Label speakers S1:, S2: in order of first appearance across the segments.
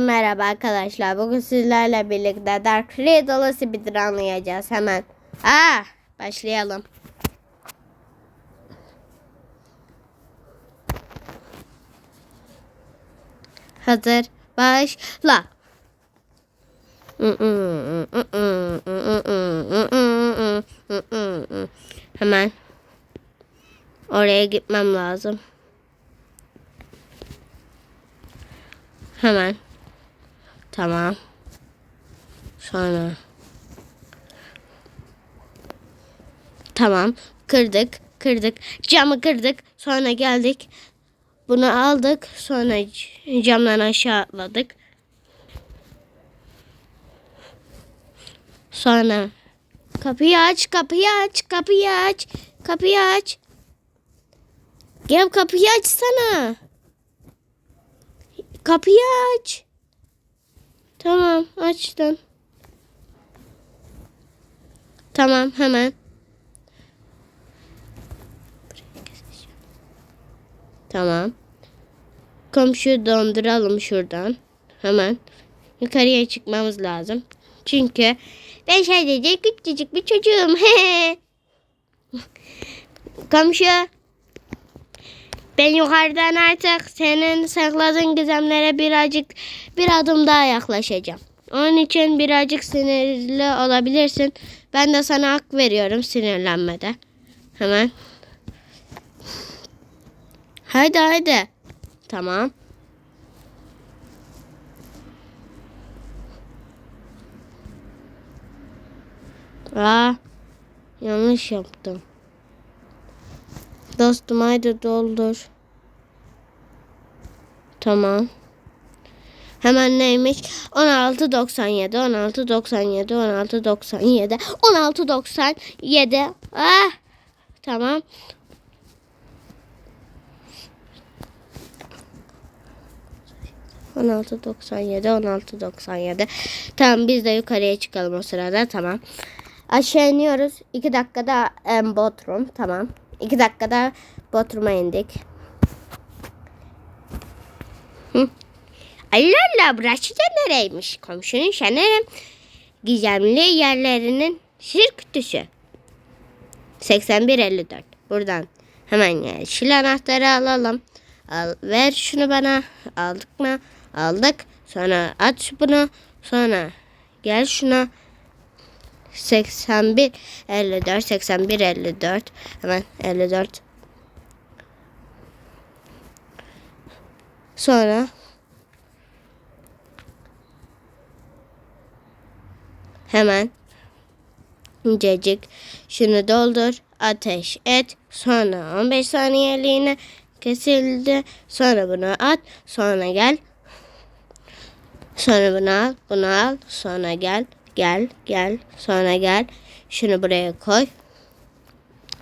S1: Merhaba arkadaşlar. Bugün sizlerle birlikte Dark Riddle'ı speedrun anlayacağız hemen. Aa, başlayalım. Hazır. Başla. Hemen oraya gitmem lazım. Hemen. Tamam. Sonra. Tamam. Kırdık. Kırdık. Camı kırdık. Sonra geldik. Bunu aldık. Sonra camdan aşağı atladık. Sonra kapıyı aç, kapıyı aç, kapıyı aç, kapıyı aç. Gel kapıyı açsana. Kapıyı aç. Tamam açtım. Tamam hemen. Tamam. Komşuyu donduralım şuradan. Hemen. Yukarıya çıkmamız lazım. Çünkü ben sadece küçücük bir çocuğum. Komşu. Ben yukarıdan artık senin sakladığın gizemlere birazcık bir adım daha yaklaşacağım. Onun için birazcık sinirli olabilirsin. Ben de sana hak veriyorum sinirlenmede. Hemen. Haydi haydi. Tamam. Aa, yanlış yaptım. Dostum haydi doldur. Tamam. Hemen neymiş? 16.97, 16.97, 16.97, 16.97. Ah! Tamam. On altı doksan yedi, on altı doksan yedi. Tamam biz de yukarıya çıkalım o sırada. Tamam. Aşağı iniyoruz. İki dakikada em, Bodrum. Tamam. İki dakikada Bodrum'a indik. Allah Allah burası da nereymiş? Komşunun sanırım gizemli yerlerinin sır kutusu. 8154. Buradan hemen yeşil anahtarı alalım. Al, ver şunu bana. Aldık mı? Aldık. Sonra aç bunu. Sonra gel şuna. 81 54 81 54 hemen 54 sonra hemen incecik. Şunu doldur ateş et. Sonra 15 saniyeliğine kesildi. Sonra bunu at sonra gel. Sonra bunu al, bunu al, sonra gel, gel, gel, sonra gel. Şunu buraya koy.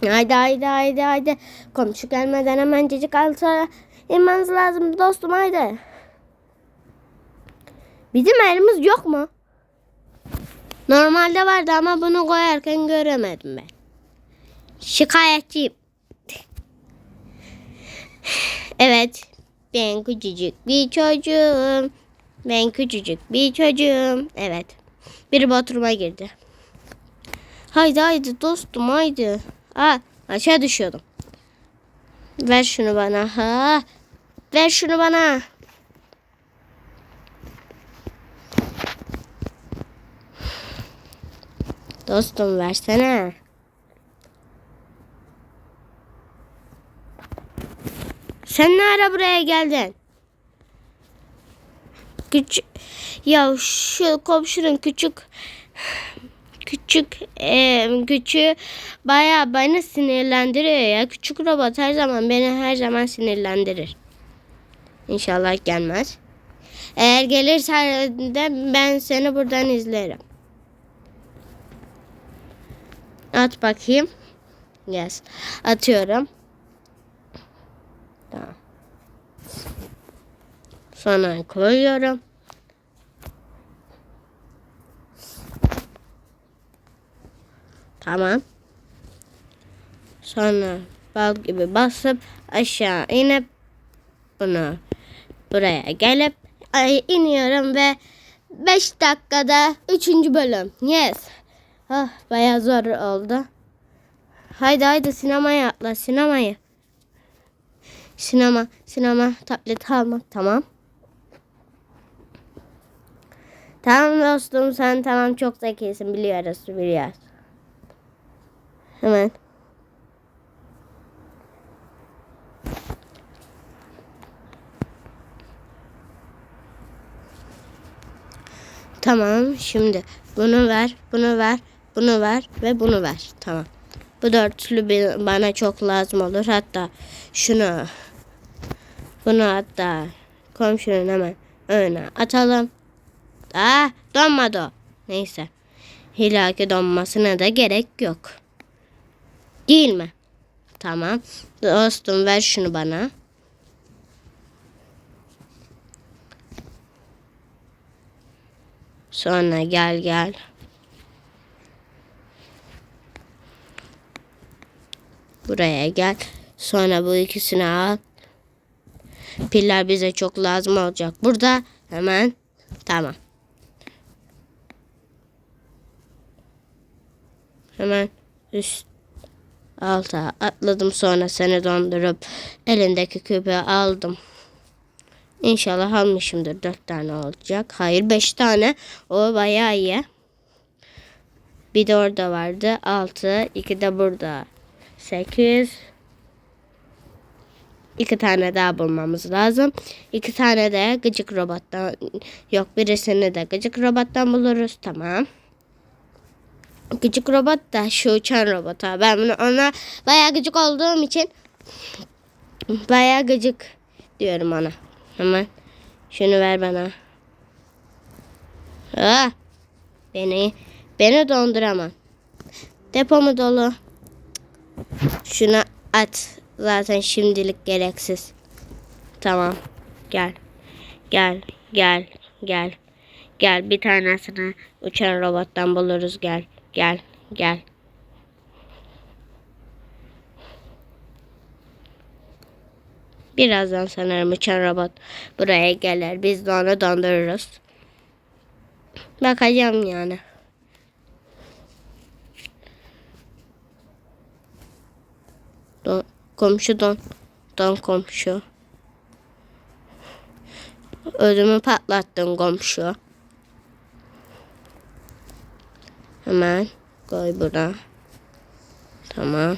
S1: Haydi haydi haydi haydi. Komşu gelmeden hemen cicik alsa inmeniz lazım dostum haydi. Bizim elimiz yok mu? Normalde vardı ama bunu koyarken göremedim ben. Şikayetçiyim. Evet. Ben küçücük bir çocuğum. Ben küçücük bir çocuğum. Evet. Biri Bodrum'a girdi. Haydi haydi dostum haydi. Aa, aşağı düşüyordum. Ver şunu bana. Ha. Ver şunu bana. Dostum versene. Sen ne ara buraya geldin? Küçük ya şu komşunun küçük küçük e, küçüğü bayağı beni sinirlendiriyor ya. Küçük robot her zaman beni her zaman sinirlendirir. İnşallah gelmez. Eğer gelirse de ben seni buradan izlerim. At bakayım. Yes. Atıyorum. Tamam. Sonra koyuyorum. Tamam. Sonra bal gibi basıp aşağı inip bunu buraya gelip ay, iniyorum ve 5 dakikada 3. bölüm. Yes. Ah, bayağı zor oldu. Haydi haydi sinemaya atla sinemayı. Sinema, sinema, tablet almak tamam. Tamam dostum sen tamam çok zekisin biliyoruz biliyoruz. Hemen. Tamam şimdi bunu ver, bunu ver, bunu ver ve bunu ver. Tamam. Bu dörtlü bana çok lazım olur. Hatta şunu bunu hatta komşunun hemen önüne atalım. Ah donmadı o. Neyse. Hilaki donmasına da gerek yok. Değil mi? Tamam. Dostum ver şunu bana. Sonra gel gel. Buraya gel. Sonra bu ikisini al. Piller bize çok lazım olacak. Burada hemen. Tamam. Hemen üst alta atladım sonra seni dondurup elindeki küpü aldım. İnşallah almışımdır. Dört tane olacak. Hayır beş tane. O bayağı iyi. Bir de orada vardı. Altı. iki de burada. Sekiz. İki tane daha bulmamız lazım. İki tane de gıcık robottan yok birisini de gıcık robottan buluruz. Tamam. Gıcık robot da şu uçan robot ha. Ben bunu ona bayağı gıcık olduğum için bayağı gıcık diyorum ona. Hemen şunu ver bana. Ah, beni beni donduramam. Depomu dolu. Şuna at. Zaten şimdilik gereksiz. Tamam. Gel. Gel. Gel. Gel. Gel. Bir tanesini uçan robottan buluruz. Gel. Gel. Gel. Birazdan sanırım uçan robot buraya gelir. Biz de onu dondururuz. Bakacağım yani. Don, komşu don. Don komşu. Ödümü patlattın komşu. Hemen koy buna. Tamam.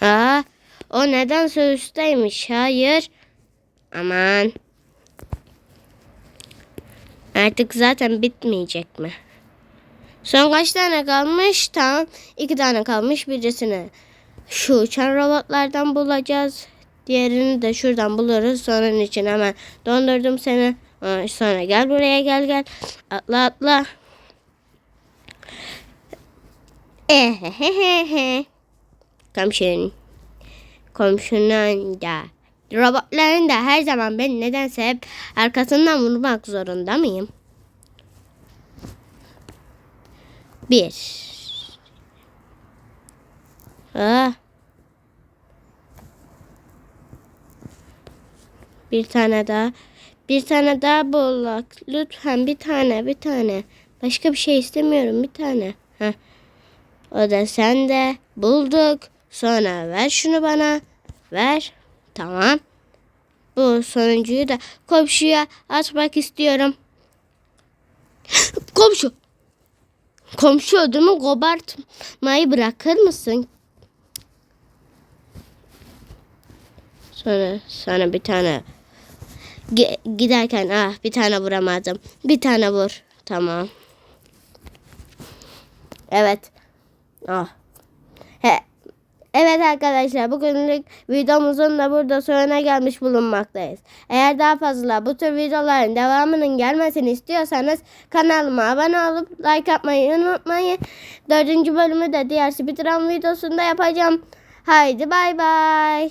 S1: Aa, o nedense üstteymiş. Hayır. Aman. Artık zaten bitmeyecek mi? Son kaç tane kalmış? Tamam. iki tane kalmış. Birisini şu uçan robotlardan bulacağız. Diğerini de şuradan buluruz. Sonra için hemen dondurdum seni. Aa, Sonra gel buraya gel gel. Atla atla. Ehehehe. Komşunun. Komşunun da. Robotların da her zaman ben nedense hep arkasından vurmak zorunda mıyım? Bir. Ah. Bir tane daha. Bir tane daha bulak. Lütfen bir tane, bir tane. Başka bir şey istemiyorum. Bir tane. Heh. O da sende. Bulduk. Sonra ver şunu bana. Ver. Tamam. Bu sonuncuyu da komşuya atmak istiyorum. Komşu. Komşu ödümü kobartmayı bırakır mısın? Sonra sana bir tane Ge- giderken ah bir tane vuramadım. Bir tane vur. Tamam. Evet. Ah. He. Evet arkadaşlar bugünlük videomuzun da burada sonuna gelmiş bulunmaktayız. Eğer daha fazla bu tür videoların devamının gelmesini istiyorsanız kanalıma abone olup like atmayı unutmayın. Dördüncü bölümü de diğer Speedrun videosunda yapacağım. Haydi bay bay.